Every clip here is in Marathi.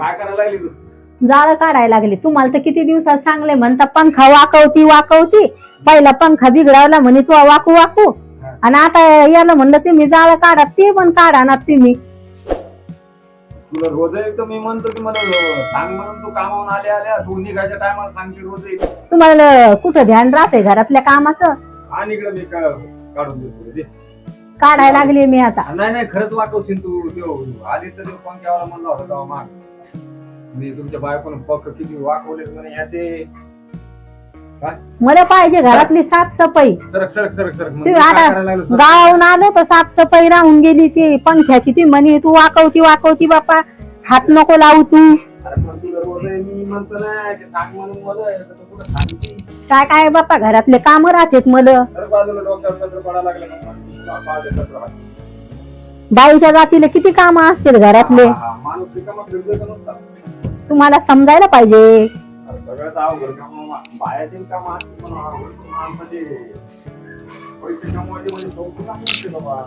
काय करायला लागली तू? जाळ काढायला लागले. तुम्हाला तर किती दिवसात सांगले म्हणता पंखा वाकवती वाकवती. पहिला पंखा बिघडावला म्हणे तू वाकू वाकू. आणि आता याला म्हणलं तुम्ही जाळ काढा ते पण काढा ना तुम्ही. तुला रोज एक मी म्हणतो की मला रो- सांग म्हणून तू कामावून आल्या आल्या. तू निघायच्या टायमाला सांगते रोज एक. तुम्हाला कुठं ध्यान राहते घरातल्या कामाचं? आणि इकडे मी का- काढून देतो दे. काढायला लागले मी आता. नाही नाही खरंच वाकवशील तू. त्यो आधी तर पंख्यावाला म्हणला होता तेव्हा माग. मी तुमच्या बायकोनं पक्क किती वाकवले म्हणे मला पाहिजे घरातली साफसफाई. सरक सरक सरक सरक. तुम्ही म्हणजे काय आता करायला लागलो? सरक. गावाहून आलो तर साफसफाई राहून गेली ती. पंख्याची ती म्हणे तू वाकवती वाकवती बापा. हात नको लावू तू. अरे पण तुला रोज आहे, मी म्हणतो ना की सांग म्हणून मला तर तू कुठं सांगते? काय काय बापा घरातले काम राहतेत मला. बाजूला डोक्यावर पडायला लागलं मग. बाईच्या जातीला किती काम असतील घरातले? हा, हा, माणूस रिकामा फिरतोय का नुसता? तुम्हाला समजायला पाहिजे. सगळ्यात अवघड काम काम काम म्हणजे पैसे कमवायचे म्हणजे सोपं काम नसते बाबा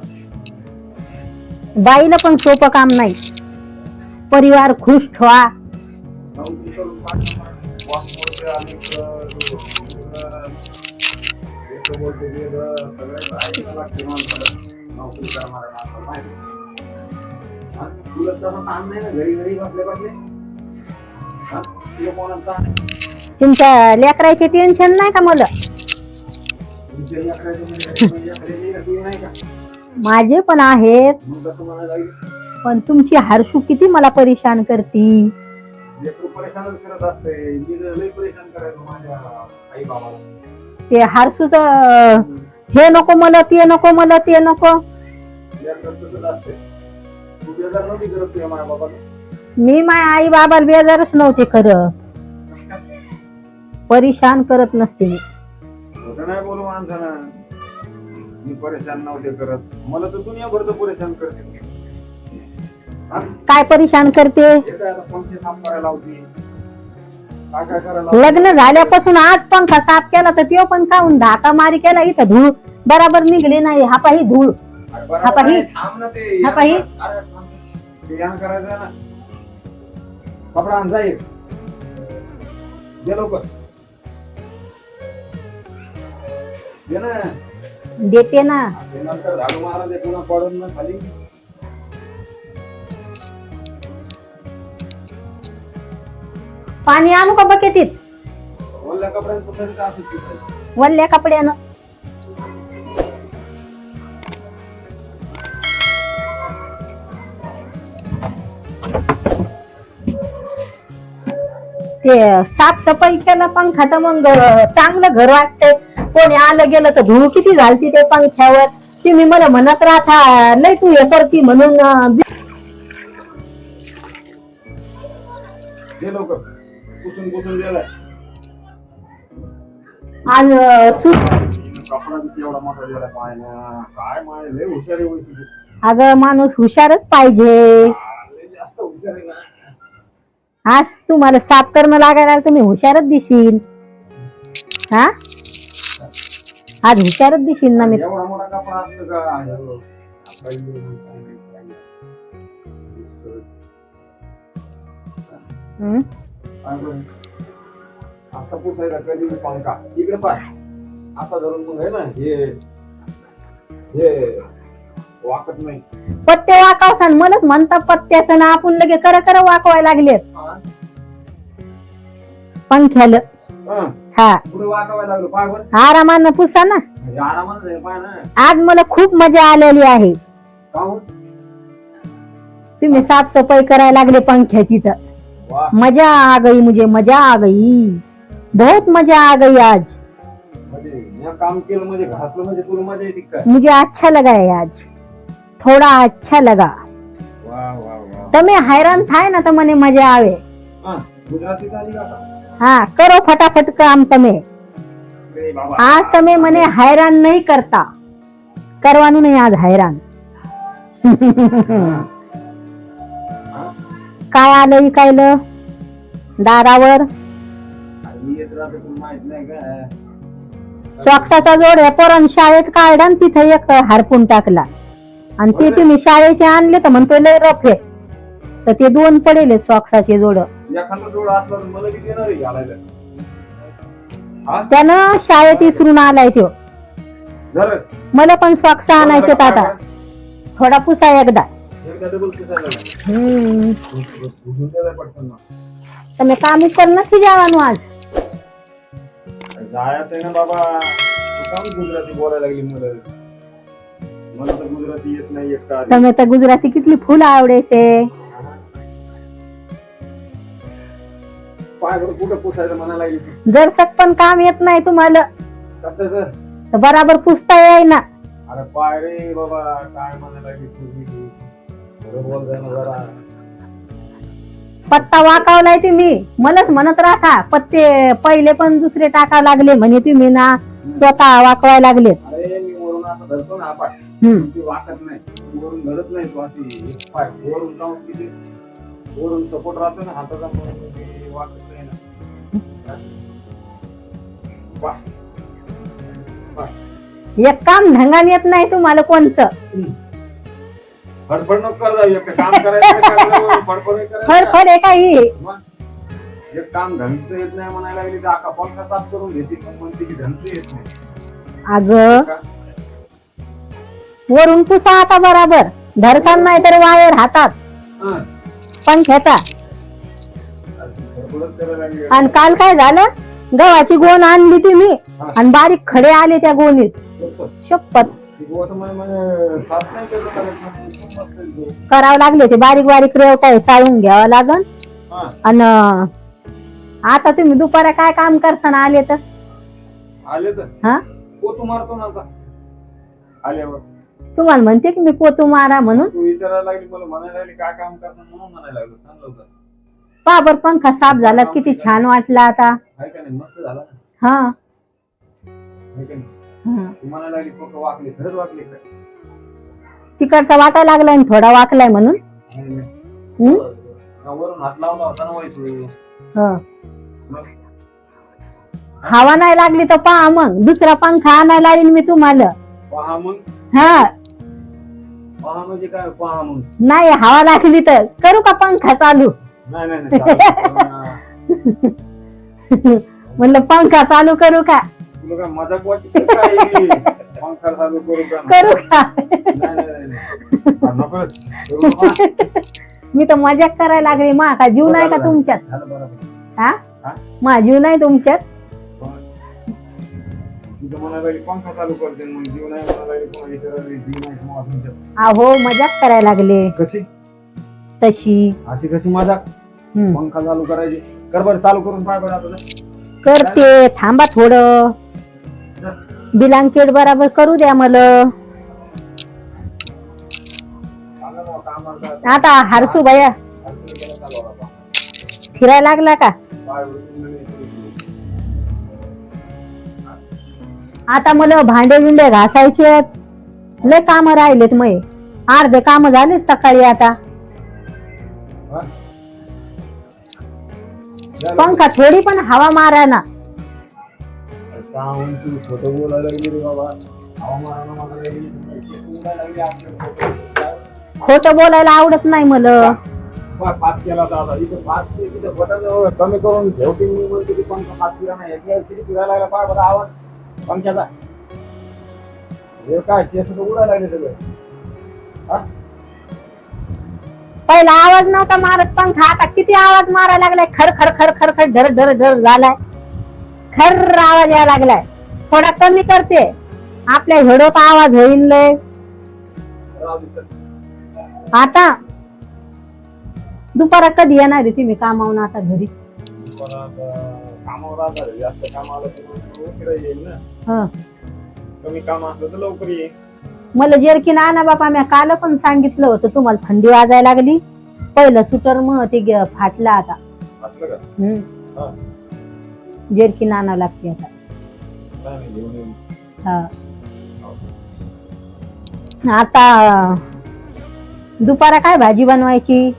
बाईला पण सोपं काम नाही. परिवार खुश ठेवा? तुला तसं ताण नाही ना? घरी घरी बसले बसले तुमच्या लेकराचे टेन्शन नाही का मला? माझे पण आहेत. पण तुमची हारशू किती मला परेशान करती? ते हारसूच हे नको मला ते नको मला ते नको. मी माझ्या आई बाबाला बेजारच नव्हते करत परेशान करत नसते मी. होतं नाही बोलू माणसानं मी परेशान नव्हते करत. मला तर दुनियाभर तर परेशान करते? काय परेशान करते? हे काय आता पंखे साफ करायला लावते? काय काय करायला लावते? लग्न झाल्यापासून आज पंखा साफ केला तर तो पण काऊन धाका मारी केला इथं धूळ बराबर निघली नाही. हा पाही धूळ. अरे बरं हा पाही. नाही, थांब ना ते. हा पाही. अरे थांब. ते यान करायचं आहे ना. कपडा आण जाईल दे लवकर. दे ना. देते ना. ते नंतर झाडू मारा ते पुन्हा पडून ना खाली. पाणी आणू का बकेटीत ओल्या कपड्यांचं तरी का असं? वल्ल्या कपड्यानं. ते साफसफाई केलं पंखा तर मग चांगलं घर वाटतंय. कोणी आलं गेलं तर धूळ किती झालती ते पंख्यावर. तुम्ही मला म्हणत राहता नाही तू हे करती म्हणून आज. अगं माणूस हुशारच पाहिजे आ, लय जास्त हुशार आहे ना आज तुम्हाला साफ करणं लागायला तुम्ही हुशारच दिशील. हा? आज हुशारच दिशील ना मी. एवढा मोठा कपडा असतो का? अहो, काही नाही, काही नाही, काही नाही. काय बरं? असा पुसायला कधी बी पंखा. इकडे पाय असा धरून मग आहे ना हे हे. वाकत नाही. पत्ते वाकावसान मलाच म्हणता पत्त्याचं ना. आपण लगे कर कर वाकवायला लागलेत. हा? पंख्याला. हा, हा. पुढे वाकावायला लागलो. पाय बरं आरामानं पुसा ना. म्हणजे आरामानं जाईल पाय ना. आज मला खूप मजा आलेली आहे. हो? तुम्ही साफसफाई करायला लागले पंख्याची तर. वा. मजा आ गई मुझे मजा आ गई बहुत मजा आ गई आज. म्हणजे मी काम केलं म्हणजे घातलं म्हणजे तुला मजा येते काय मुझे अच्छा लगा है आज. थोड़ा अच्छा लगा वा वा वा તમે हैरान થાય ને તો મને મજા આવે हा गुजरातीत आली का आता? હા કરો ફટાફટ કામ તમે अरे बाबा આજ તમે મને हैरान નહીં કરતા કરવાનું નહીં આજ हैरान काय आलं इकायलं दारावर आणि येत राहते तुला माहित नाही का सॉक्साचा जोड आहे पोरण शाळेत काढला आणि तिथे एक हारपून टाकला आणि ते तुम्ही शाळेचे आणले तर म्हणतो लय रफ आहे तर ते दोन पडेल सॉक्साचे जोड एखादा जोड असला तर मला किती येणार आहे घालायला हा त्यानं शाळेत विसरून आलाय तो जर मला पण सॉक्स आणायचे आता थोडा पुसा एकदा एकदा डबल पुसायला लागला. हम्म पुसून द्यायला पटकन मग. તમે કામ ઉપર નથી જવાનું આજ जायचं आहे ना बाबा तू काम गुजराती बोलायला लागली मला मला तर गुजराती येत नाही एकटा आधी. તમે તો ગુજરાતી કેટલી ફૂલ આવડે છે पाय बरं कुठं पुसायचं म्हणायला लागली ती. जरसक पण काम येत नाही तुम्हाला कशाचं तर बराबर पुसता येईना अरे पाय रे बाबा काय म्हणायला लागली तू खरं बोल जरा जरा पत्ता वाकावलाय तुम्ही मलाच म्हणत राहा पत्ते पहिले पण दुसरे टाका लागले म्हणे तुम्ही ना स्वतः वाकवाय लागले अरे मी वरून असं धरतो ना हम्म. ती वाकत नाही. वरून नाही तू. अशी पाय वरून जाऊन वरून सपोर्ट राहतो ना हाताचा म्हणून वाकत नाही ना. पाय. पाय. एक काम ढंगाने येत नाही तुम्हाला कोणचं? फडफड नको कर जाऊ एक काम करायचं फडफड आहे काही. एक काम ढंगचं येत नाही म्हणायला लागली तर आका करून घेते मग म्हणते की ढंगचं येत नाही. अग? वरून पुसा आता बराबर. धरसान नाही तर वायर हातात. पंख्याचा. आणि काल काय झालं? गव्हाची गोण आणली तुम्ही आणि बारीक खडे आले त्या गोणीत. शपथ. ती तो. करावं लागले ते. बारीक बारीक रेवटाय चाळून घ्यावं लागन. हं. आणि आता तुम्ही दुपारा काय काम करताना आले तर? आले तर? हा? पोतू मारतो ना आल्यावर. तुम्हाला म्हणते की मी पोतू मारा म्हणून. तू विचारायला लागली मला म्हणायला लागली काय काम करणार? म्हणून म्हणायला लागलो. सांग लवकर. बाबर पंखा साफ झाला किती छान वाटला आता. आहे का नाही? मस्त झाला ना? हा. आहे का नाही? हा. तू म्हणायला लागली पोकं वाकले खरंच वाकले का? तिकडचा वाटायला लागलाय आणि थोडा वाकलाय म्हणून. नाही, नाही. हम्म? वरून हात लावला होता ना व्हायचं हो. मग? हवा नाही लागली तर पहा मग. दुसरा पंखा आणायला लावीन मी तुम्हाला. पहा मग. हा. पहा म्हणजे काय पहा मग नाही हवा लागली तर. करू का पंखा चालू? नाही नाही नाही चालेल. म्हणलं पंखा चालू करू का? तुला काय मजाक वाटते का काय? पंखा चालू करू का करू का? नाही नाही नाही, नाही. हा, नको रे. करू नका. मी तर मजाक करायला लागली. मा का जीव नाही का तुमच्यात? झालं हा? हा? मा जीव नाही तुमच्यात? तुझं म्हणायला लागली पंखा चालू करते? मग जीव नाही म्हणायला लागली कोणा विचारायला लागली, जीव नाही तुम्हाला तुमच्यात अहो मजाक करायला लागले. कशी? तशी. अशी कशी मजाक? हम्म. पंखा चालू करायची? कर बरं चालू करून पाय बरं आता जा. करते थांबा थोडं. जा. बिलांकेट बराबर करू द्या मला. सांगा ना, काम आता. आता हरसू भया चालू आता. फिरायला लागला का? पाय आता मला भांडे गिंडे घासायचे लय काम राहिलेत मय. अर्धे काम झाले सकाळी आता. पंखा थोडी पण हवा मारा ना तू खोटं बोलायला लागली रे बाबा? हवामानानं म्हणायला लागली, शेत उडायला लागली आपल्या खोटं. खोट बोलायला आवडत नाही मला. पास केला होता आता इथं पास तिथं बटन कमी करून ठेवते मी. पंखा पास केला नाही. किती फिरायला लागला पाय बरं आवाज पंख्याचा हे काय केस तर उडायला लागले सगळे. हा? पहिला आवाज नव्हता मारत पंखा आता किती आवाज मारायला लागलाय? खर खर खर खर खर ढर ढर ढर झालाय. खर आवाज यायला लागलाय. थोडा कमी करते. आपल्या हेडोत आवाज होईल लय. राहू दे. तर. आता दुपारा कधी येणार आहे तुम्ही कामावून आता घरी? कामावर आहे. जास्त काम आलं तर मग उशिरा येईल ना. हं. कमी काम असलं तर लवकर येईल. मला जर्किन आणा बापा मी काल पण सांगितलं होतं तुम्हाला थंडी वाजायला लागली. पहिलं सुटर मग ते गे- फाटलं आता. असलं का. हा. जर्किन लागते आता. काय नाही घेऊन येईल हा. आता दुपारा काय भाजी बनवायची?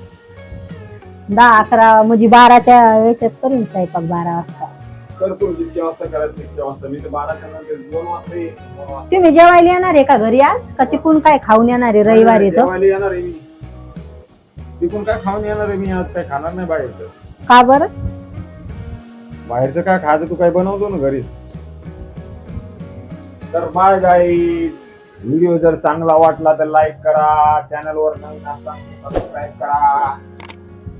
दहा अकरा म्हणजे बाराच्या याच्यात करीन स्वयंपाक बारा वाजता. करतो जितक्या वाजता करायचं तितक्या वाजता. मी तर बाराच्या नंतर दोन वाजता येईल दोन वाजता तुम्ही जेवायला येणार आहे का घरी आज? का तिकून काय खाऊन येणार आहे रविवारी तर जेवायला येणार आहे मी. तिकून काय खाऊन येणार आहे मी आज? काय खाणार नाही बाहेरचं. का बरं? बाहेरचं काय खायचं तू काय बनवतो ना घरीच? तर बाय गाई व्हिडिओ जर चांगला वाटला तर लाईक करा चॅनल वर नवीन सबस्क्राईब करा.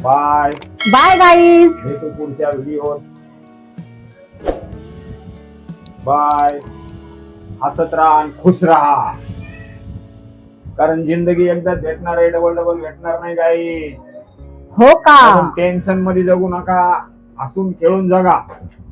बाय बाय गाईज भेटू पुढच्या व्हिडिओ बाय हसत राहा आणि खुश राहा. कारण जिंदगी एकदाच भेटणार आहे डबल डबल भेटणार नाही गाई हो का? टेन्शनमध्ये जगू नका. हसून खेळून जगा.